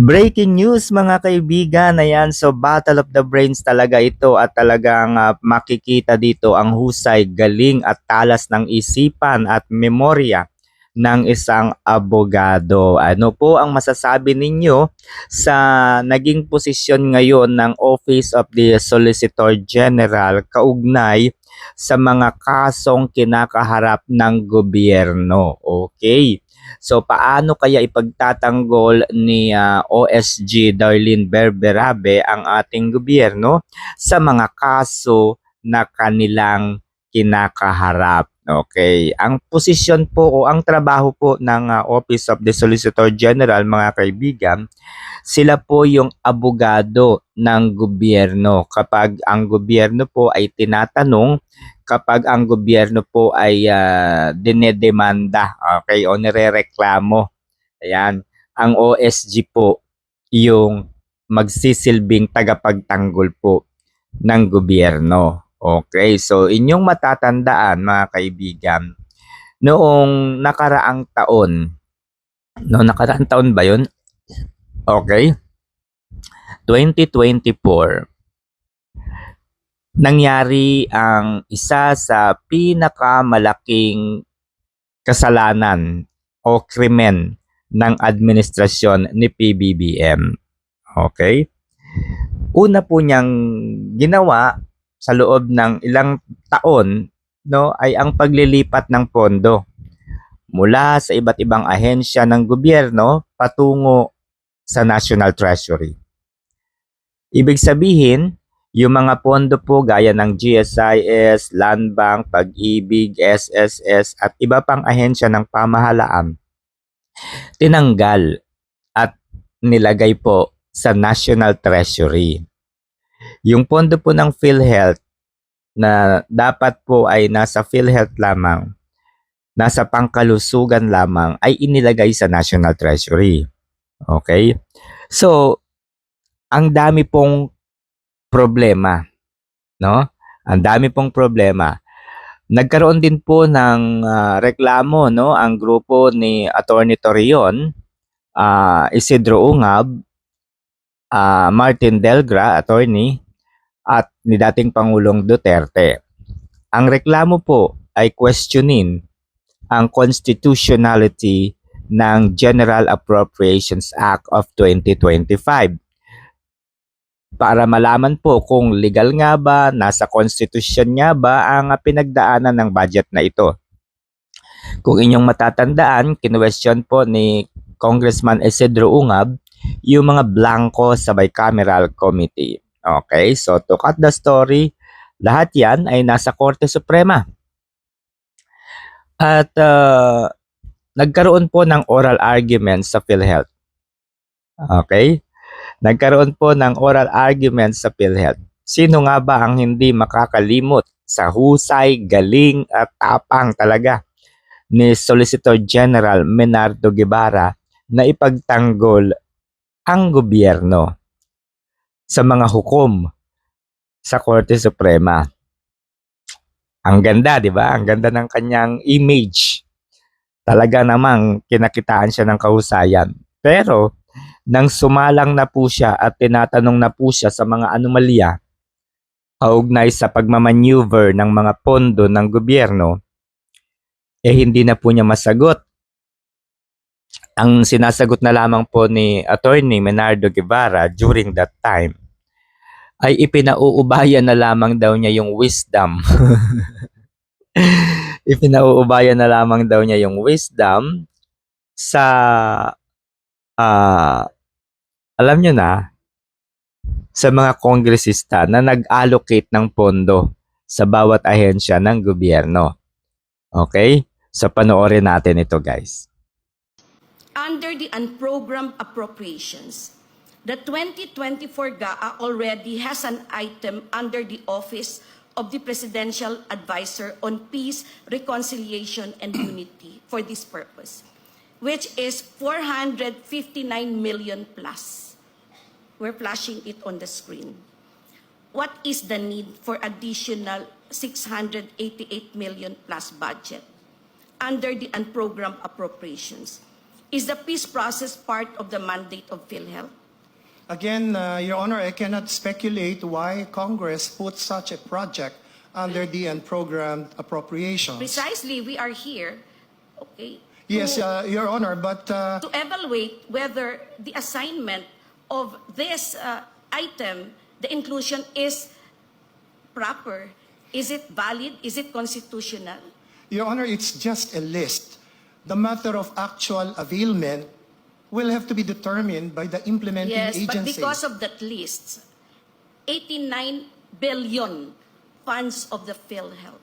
Breaking news mga kaibigan, ayan, so Battle of the Brains talaga ito at talagang ah, makikita dito ang husay, galing at talas ng isipan at memorya ng isang abogado. Ano po ang masasabi ninyo sa naging posisyon ngayon ng Office of the Solicitor General kaugnay sa mga kasong kinakaharap ng gobyerno? Okay. So paano kaya ipagtatanggol ni ah, OSG Darlene Berberabe ang ating gobyerno sa mga kaso na kanilang kinakaharap? Okay. Ang posisyon po o ang trabaho po ng ah, Office of the Solicitor General mga kaibigan, sila po yung abogado ng gobyerno. Kapag ang gobyerno po ay tinatanong kapag ang gobyerno po ay ah, dinedemanda, okay, o nirereklamo. Ayan, ang OSG po yung magsisilbing tagapagtanggol po ng gobyerno. Okay, so inyong matatandaan mga kaibigan, noong nakaraang taon, no nakaraang taon ba yun? Okay. 2024, nangyari ang isa sa pinakamalaking kasalanan o krimen ng administrasyon ni PBBM. Okay? Una po niyang ginawa sa loob ng ilang taon no ay ang paglilipat ng pondo mula sa iba't ibang ahensya ng gobyerno patungo sa National Treasury. Ibig sabihin, yung mga pondo po gaya ng GSIS, Land Bank, Pag-ibig, SSS at iba pang ahensya ng pamahalaan tinanggal at nilagay po sa National Treasury. Yung pondo po ng PhilHealth na dapat po ay nasa PhilHealth lamang, nasa pangkalusugan lamang ay inilagay sa National Treasury. Okay? So, ang dami pong problema, no? Ang dami pong problema. Nagkaroon din po ng ah, reklamo, no, ang grupo ni Attorney Torion, ah, Isidro Ungab, ah, Martin Delgra, attorney, at ni dating Pangulong Duterte. Ang reklamo po ay questionin ang constitutionality ng General Appropriations Act of 2025 para malaman po kung legal nga ba, nasa constitution nga ba ang pinagdaanan ng budget na ito. Kung inyong matatandaan, kinwestiyon po ni Congressman Isidro Ungab yung mga blanco sa bicameral committee. Okay, so to cut the story, lahat yan ay nasa Korte Suprema. At ah, nagkaroon po ng oral argument sa PhilHealth. Okay? Nagkaroon po ng oral argument sa PhilHealth. Sino nga ba ang hindi makakalimot sa husay, galing at tapang talaga ni Solicitor General Menardo Guevara na ipagtanggol ang gobyerno sa mga hukom sa Korte Suprema. Ang ganda, di ba? Ang ganda ng kanyang image. Talaga namang kinakitaan siya ng kahusayan. Pero, nang sumalang na po siya at tinatanong na po siya sa mga anomalya kaugnay sa pagmamaneuver ng mga pondo ng gobyerno, eh hindi na po niya masagot. Ang sinasagot na lamang po ni Attorney Menardo Guevara during that time ay ipinauubayan na lamang daw niya yung wisdom. ipinauubayan na lamang daw niya yung wisdom sa ah alam nyo na, sa mga kongresista na nag-allocate ng pondo sa bawat ahensya ng gobyerno. Okay? So panoorin natin ito guys. under the unprogrammed appropriations. The 2024 GAA already has an item under the Office of the Presidential Advisor on Peace, Reconciliation, and Unity for this purpose, which is 459 million plus. We're flashing it on the screen. What is the need for additional 688 million plus budget under the unprogrammed appropriations? Is the peace process part of the mandate of PhilHealth? Again, uh, Your Honor, I cannot speculate why Congress put such a project under the unprogrammed appropriations. Precisely, we are here, okay, Yes, to, uh, Your Honor, but uh, to evaluate whether the assignment of this uh, item, the inclusion is proper. Is it valid? Is it constitutional? Your Honor, it's just a list. The matter of actual availment will have to be determined by the implementing Yes, but because of that list, 89 billion funds of the PhilHealth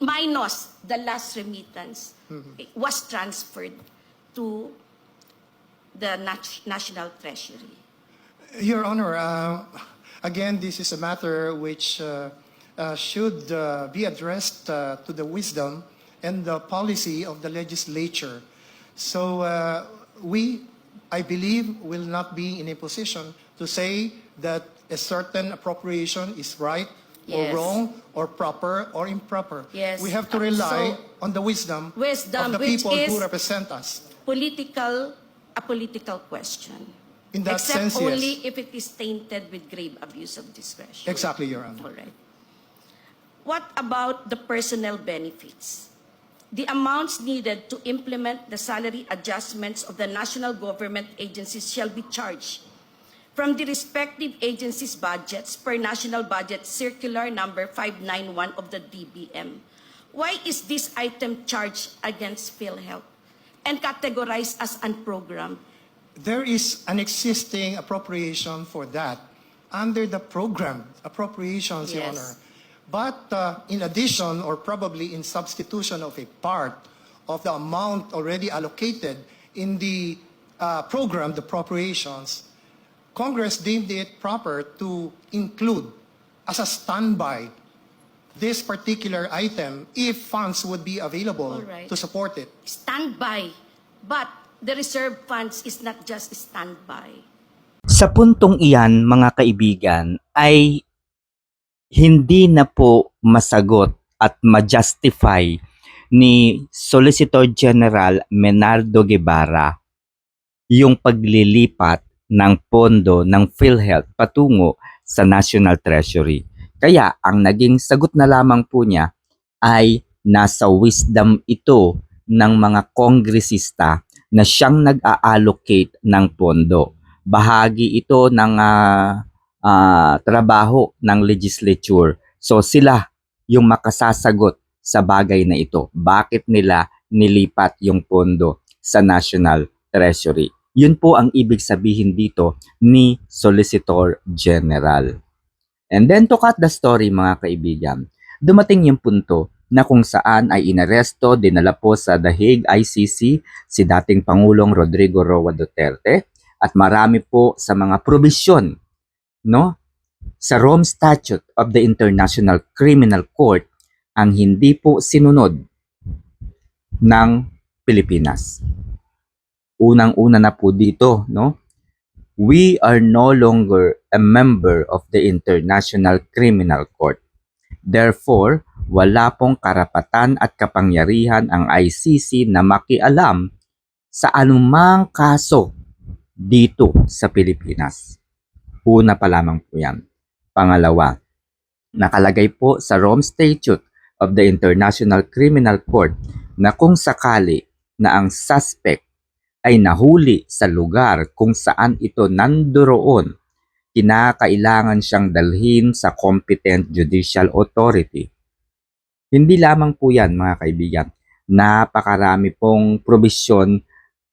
minus the last remittance it was transferred to the nat- National Treasury. Your Honor, uh, again, this is a matter which uh, uh, should uh, be addressed uh, to the wisdom and the policy of the legislature. So uh, we, I believe, will not be in a position to say that a certain appropriation is right or Yes. wrong or proper or improper. Yes. We have to Uh, rely so- on the wisdom, Wisdom, of the which people who represent us. Political, a political question. In that Except sense, yes. only if it is tainted with grave abuse of discretion. Exactly, Your Honor. All right. What about the personnel benefits? The amounts needed to implement the salary adjustments of the national government agencies shall be charged from the respective agencies' budgets per national budget circular number 591 of the DBM. Why is this item charged against PhilHealth and categorized as unprogrammed? There is an existing appropriation for that under the program appropriations, Your Yes. Honor. But uh, in addition, or probably in substitution of a part of the amount already allocated in the uh, program, the appropriations, Congress deemed it proper to include as a standby this particular item if funds would be available right. to support it. Standby. But the reserve funds is not just standby. Sa puntong iyan, mga kaibigan, ay hindi na po masagot at ma-justify ni Solicitor General Menardo Guevara yung paglilipat ng pondo ng PhilHealth patungo sa National Treasury. Kaya ang naging sagot na lamang po niya ay nasa wisdom ito ng mga kongresista na siyang nag-a-allocate ng pondo bahagi ito ng ah, ah, trabaho ng legislature. So sila yung makasasagot sa bagay na ito. Bakit nila nilipat yung pondo sa National Treasury? Yun po ang ibig sabihin dito ni Solicitor General. And then to cut the story mga kaibigan, dumating yung punto na kung saan ay inaresto, dinala po sa The Hague ICC si dating Pangulong Rodrigo Roa Duterte at marami po sa mga probisyon no sa Rome Statute of the International Criminal Court ang hindi po sinunod ng Pilipinas. Unang-una na po dito, no? We are no longer a member of the International Criminal Court. Therefore, wala pong karapatan at kapangyarihan ang ICC na makialam sa anumang kaso dito sa Pilipinas. Una pa lamang po yan. Pangalawa, nakalagay po sa Rome Statute of the International Criminal Court na kung sakali na ang suspect ay nahuli sa lugar kung saan ito nandoroon, kinakailangan siyang dalhin sa competent judicial authority. Hindi lamang po yan mga kaibigan. Napakarami pong probisyon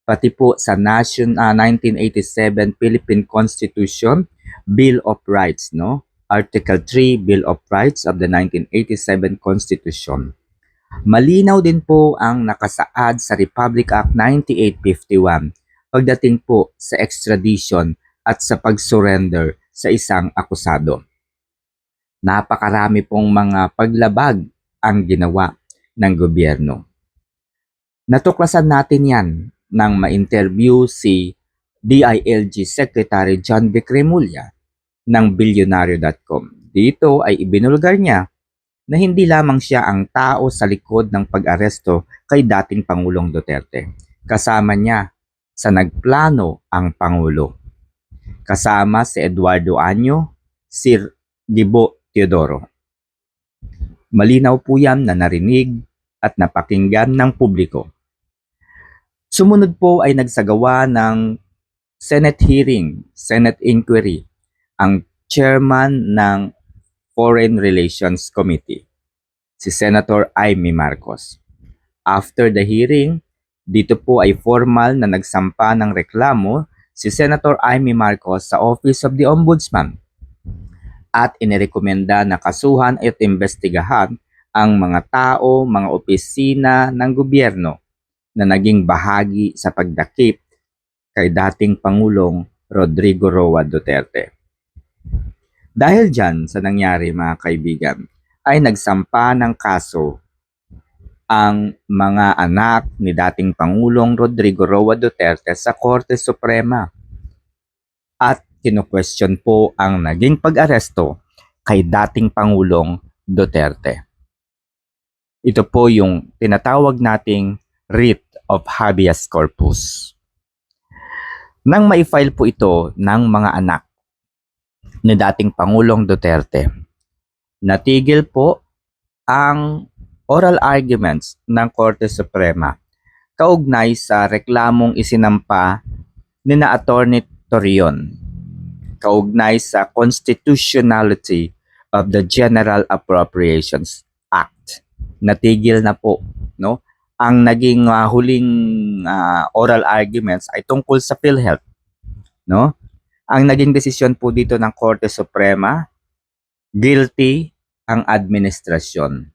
pati po sa Nation, ah, 1987 Philippine Constitution, Bill of Rights, no? Article 3 Bill of Rights of the 1987 Constitution. Malinaw din po ang nakasaad sa Republic Act 9851 pagdating po sa extradition at sa pag-surrender sa isang akusado. Napakarami pong mga paglabag ang ginawa ng gobyerno. Natuklasan natin yan nang ma-interview si DILG Secretary John B. Ng Bilyonaryo.com. Dito ay ibinulgar niya na hindi lamang siya ang tao sa likod ng pag-aresto kay dating Pangulong Duterte. Kasama niya sa nagplano ang Pangulo. Kasama si Eduardo Anyo, Sir Gibo Teodoro. Malinaw po yan na narinig at napakinggan ng publiko. Sumunod po ay nagsagawa ng Senate hearing, Senate inquiry, ang chairman ng Foreign Relations Committee, si Senator Amy Marcos. After the hearing, dito po ay formal na nagsampa ng reklamo si Senator Amy Marcos sa Office of the Ombudsman at inirekomenda na kasuhan at investigahan ang mga tao, mga opisina ng gobyerno na naging bahagi sa pagdakip kay dating Pangulong Rodrigo Roa Duterte. Dahil dyan sa nangyari mga kaibigan, ay nagsampa ng kaso ang mga anak ni dating Pangulong Rodrigo Roa Duterte sa Korte Suprema. At kino-question po ang naging pag-aresto kay dating Pangulong Duterte. Ito po yung tinatawag nating writ of habeas corpus. Nang ma-file po ito ng mga anak ni dating Pangulong Duterte, natigil po ang oral arguments ng Korte Suprema kaugnay sa reklamong isinampa ni na Attorney Torion kaugnay sa constitutionality of the General Appropriations Act. Natigil na po, no? Ang naging ah, huling ah, oral arguments ay tungkol sa PhilHealth, no? Ang naging desisyon po dito ng Korte Suprema, guilty ang administrasyon.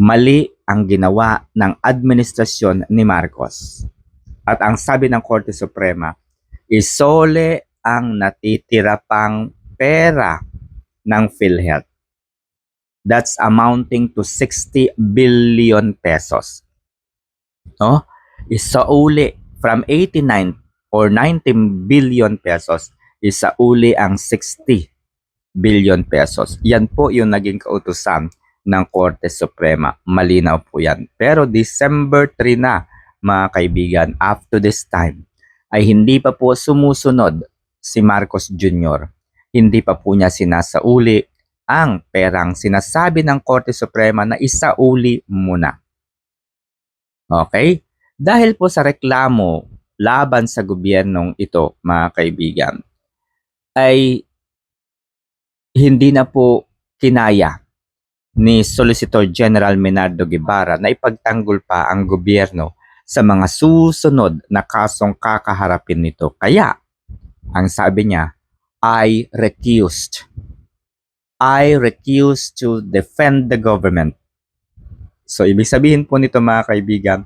Mali ang ginawa ng administrasyon ni Marcos. At ang sabi ng Korte Suprema, isole ang natitira pang pera ng PhilHealth. That's amounting to 60 billion pesos. No? Isauli from 89 or 19 billion pesos, isauli ang 60 billion pesos. Yan po yung naging kautusan ng Korte Suprema. Malinaw po yan. Pero December 3 na, mga kaibigan, up to this time, ay hindi pa po sumusunod si Marcos Jr. Hindi pa po niya sinasauli ang perang sinasabi ng Korte Suprema na isauli muna. Okay? Dahil po sa reklamo laban sa gobyernong ito, mga kaibigan, ay hindi na po kinaya ni Solicitor General Menardo Guevara na ipagtanggol pa ang gobyerno sa mga susunod na kasong kakaharapin nito. Kaya, ang sabi niya, I recused. I recuse to defend the government. So, ibig sabihin po nito mga kaibigan,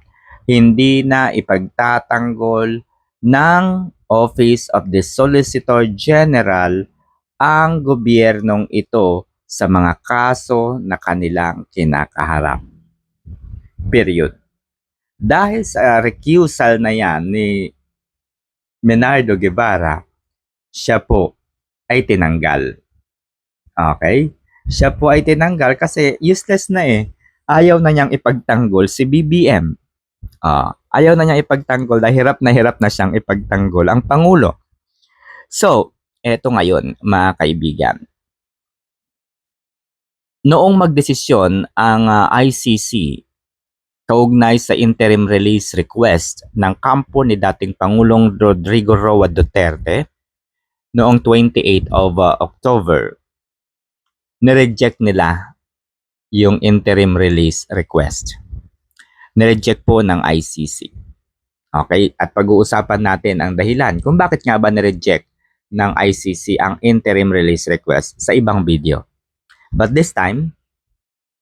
hindi na ipagtatanggol ng Office of the Solicitor General ang gobyernong ito sa mga kaso na kanilang kinakaharap. Period. Dahil sa recusal na yan ni Menardo Guevara, siya po ay tinanggal. Okay? Siya po ay tinanggal kasi useless na eh. Ayaw na niyang ipagtanggol si BBM. Ah, ayaw na niyang ipagtanggol dahil hirap na hirap na siyang ipagtanggol ang Pangulo. So, eto ngayon, mga kaibigan. Noong magdesisyon ang ah, ICC kaugnay sa interim release request ng kampo ni dating Pangulong Rodrigo Roa Duterte noong 28 of ah, October, nireject nila yung interim release request. Nireject po ng ICC. Okay? At pag-uusapan natin ang dahilan kung bakit nga ba nireject ng ICC ang interim release request sa ibang video. But this time,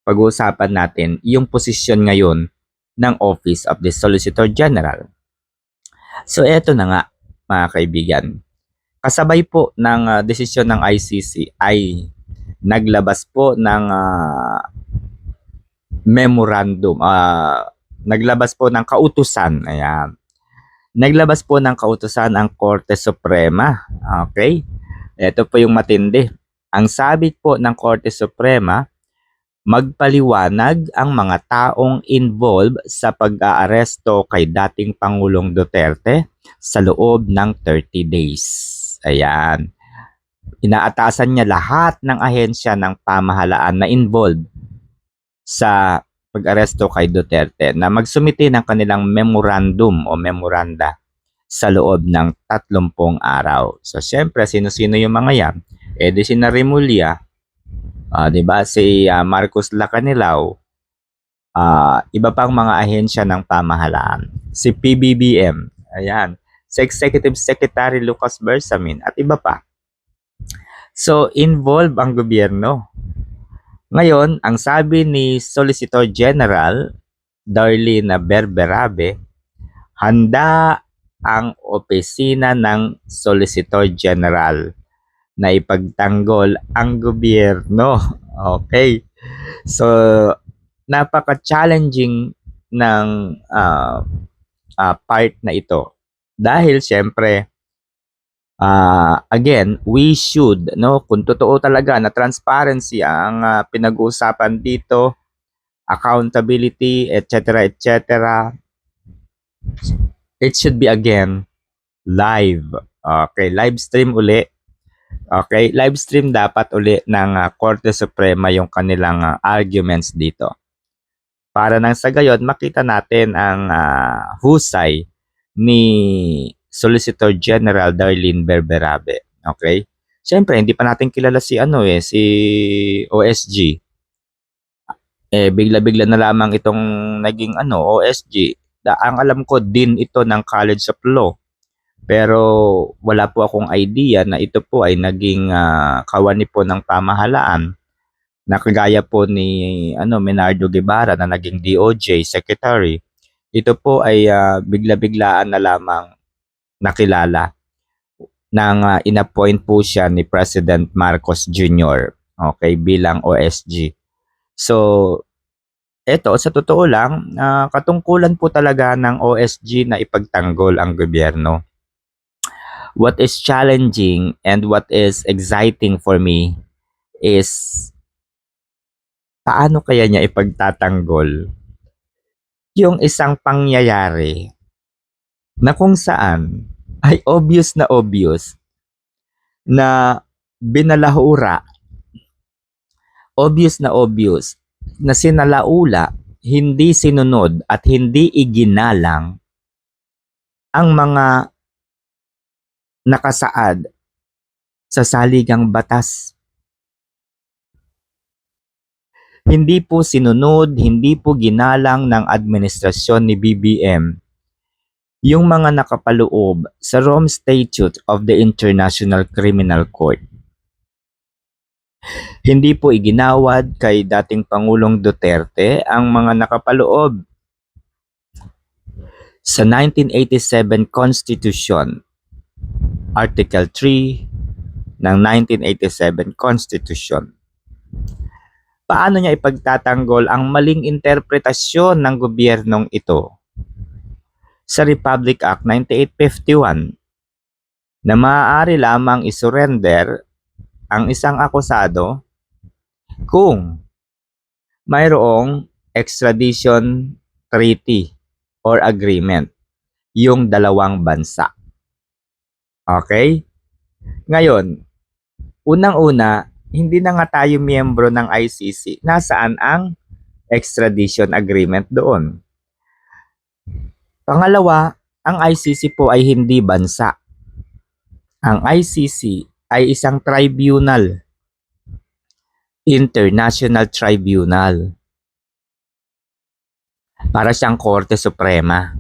pag-uusapan natin yung posisyon ngayon ng Office of the Solicitor General. So eto na nga mga kaibigan. Kasabay po ng ah, desisyon ng ICC ay naglabas po ng ah, memorandum, ah, naglabas po ng kautusan. Ayan. Naglabas po ng kautusan ang Korte Suprema. Okay? Ito po yung matindi. Ang sabi po ng Korte Suprema, magpaliwanag ang mga taong involved sa pag-aaresto kay dating Pangulong Duterte sa loob ng 30 days. Ayan. Inaatasan niya lahat ng ahensya ng pamahalaan na involved sa pag-aresto kay Duterte na magsumite ng kanilang memorandum o memoranda sa loob ng 30 araw. So, syempre, sino-sino yung mga yan? Eh, di si Remulla, ah, di ba? Si ah, Marcos Lacanilao, ah, iba pang mga ahensya ng pamahalaan. Si PBBM, ayan. Si Executive Secretary Lucas Bersamin, at iba pa. So, involve ang gobyerno. Ngayon, ang sabi ni Solicitor General Darlene Berberabe, handa ang opisina ng Solicitor General na ipagtanggol ang gobyerno. Okay. So, napaka-challenging ng ah, ah, part na ito. Dahil syempre, ah, again, we should, no, kung totoo talaga na transparency ang ah, pinag-uusapan dito, accountability, etc., etc., it should be again live. Okay, live stream uli. Okay, live stream dapat uli ng ah, Korte Suprema yung kanilang ah, arguments dito. Para nang sa gayon, makita natin ang ah, husay ni Solicitor General Darlene Berberabe. Okay? Siyempre, hindi pa natin kilala si ano eh, si OSG. Eh, bigla-bigla na lamang itong naging ano, OSG. Da, ang alam ko din ito ng College of Law. Pero wala po akong idea na ito po ay naging ah, kawani po ng pamahalaan na kagaya po ni ano Menardo Guevara na naging DOJ secretary. Ito po ay ah, bigla-biglaan na lamang nakilala nang ah, inappoint po siya ni President Marcos Jr. Okay, bilang OSG. So, eto sa totoo lang, ah, katungkulan po talaga ng OSG na ipagtanggol ang gobyerno. What is challenging and what is exciting for me is paano kaya niya ipagtatanggol yung isang pangyayari na kung saan ay obvious na obvious na binalahura, obvious na obvious na sinalaula, hindi sinunod at hindi iginalang ang mga nakasaad sa saligang batas. Hindi po sinunod, hindi po ginalang ng administrasyon ni BBM yung mga nakapaloob sa Rome Statute of the International Criminal Court. Hindi po iginawad kay dating Pangulong Duterte ang mga nakapaloob sa 1987 Constitution, Article 3 ng 1987 Constitution. Paano niya ipagtatanggol ang maling interpretasyon ng gobyernong ito sa Republic Act 9851 na maaari lamang isurrender ang isang akusado kung mayroong extradition treaty or agreement yung dalawang bansa. Okay? Ngayon, unang-una, hindi na nga tayo miyembro ng ICC. Nasaan ang extradition agreement doon? Pangalawa, ang ICC po ay hindi bansa. Ang ICC ay isang tribunal. International Tribunal. Para siyang Korte Suprema.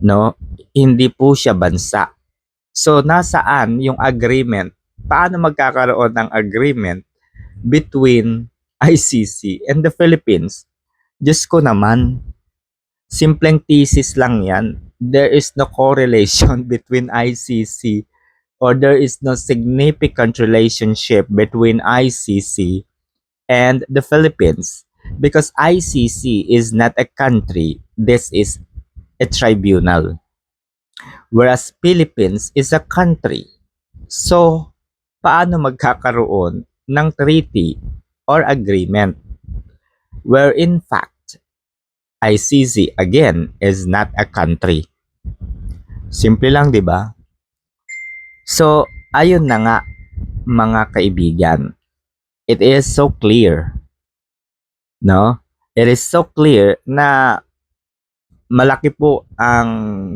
No? Hindi po siya bansa. So, nasaan yung agreement? Paano magkakaroon ng agreement between ICC and the Philippines? Diyos ko naman, simpleng thesis lang yan. There is no correlation between ICC or there is no significant relationship between ICC and the Philippines because ICC is not a country. This is a tribunal. Whereas Philippines is a country. So, paano magkakaroon ng treaty or agreement? where in fact, ICC again is not a country. Simple lang, di ba? So, ayun na nga, mga kaibigan. It is so clear. No? It is so clear na malaki po ang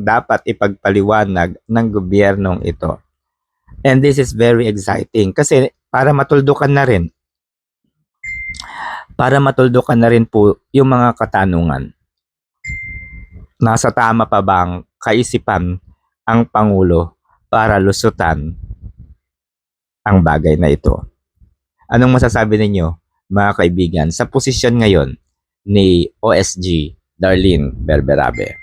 dapat ipagpaliwanag ng gobyernong ito. And this is very exciting kasi para matuldukan na rin para matuldukan na rin po yung mga katanungan. Nasa tama pa bang kaisipan ang Pangulo para lusutan ang bagay na ito? Anong masasabi ninyo, mga kaibigan, sa posisyon ngayon ni OSG Darlene Berberabe?